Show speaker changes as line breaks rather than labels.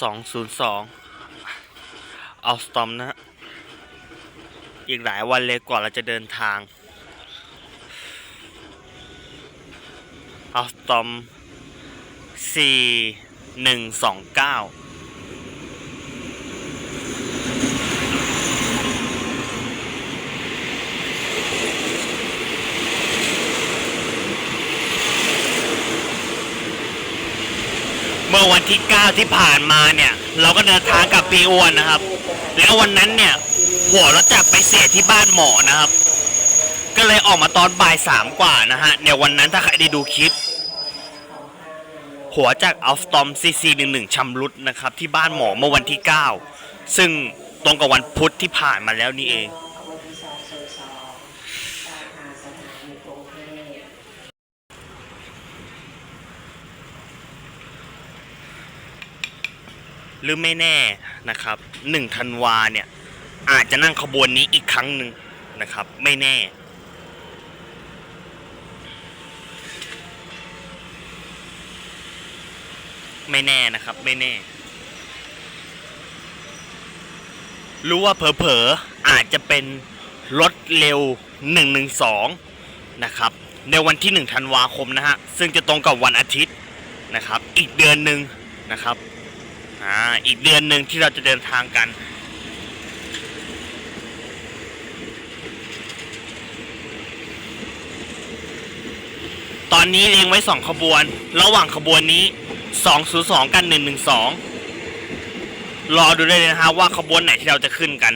202เอาสตอมนะอีกหลายวันเลยกว่าเราจะเดินทางเอาสตอม 4129 เมื่อวันที่ 9 ที่ผ่านมาเนี่ย เราก็เดินทางกับพี่อ้วนนะครับ แล้ววันนั้นเนี่ยหัวรถจักรไปเสียที่บ้านหมอนะครับ ก็เลยออกมาตอนบ่ายสามกว่านะฮะเนี่ยวันนั้นถ้าใครได้ดูคลิป หัวจากอัลสตอมซีซีหนึ่งหนึ่งชำรุดนะครับ ที่บ้านหมอเมื่อวันที่ 9 ซึ่งตรงกับวันพุธที่ผ่านมาแล้วนี่เอง หรือไม่แน่นะครับหนึ่งธันวาเนี่ยอาจจะนั่งขบวนนี้อีกครั้งหนึ่งนะครับ ไม่แน่ ไม่แน่นะครับ ไม่แน่ รู้ว่าเผลอๆอาจจะเป็นรถเร็ว 112 นะครับ ในวันที่ 1 ธันวาคมนะฮะ ซึ่งจะตรงกับวันอาทิตย์นะครับ อีกเดือนหนึ่งนะครับ อ่าอีกเดือนหนึ่งที่เราจะเดินทางกัน ตอนนี้เรียงไว้สองขบวน ระหว่างขบวนนี้ 202 กัน 112 รอดูได้เลยนะฮะว่าขบวนไหนที่เราจะขึ้นกัน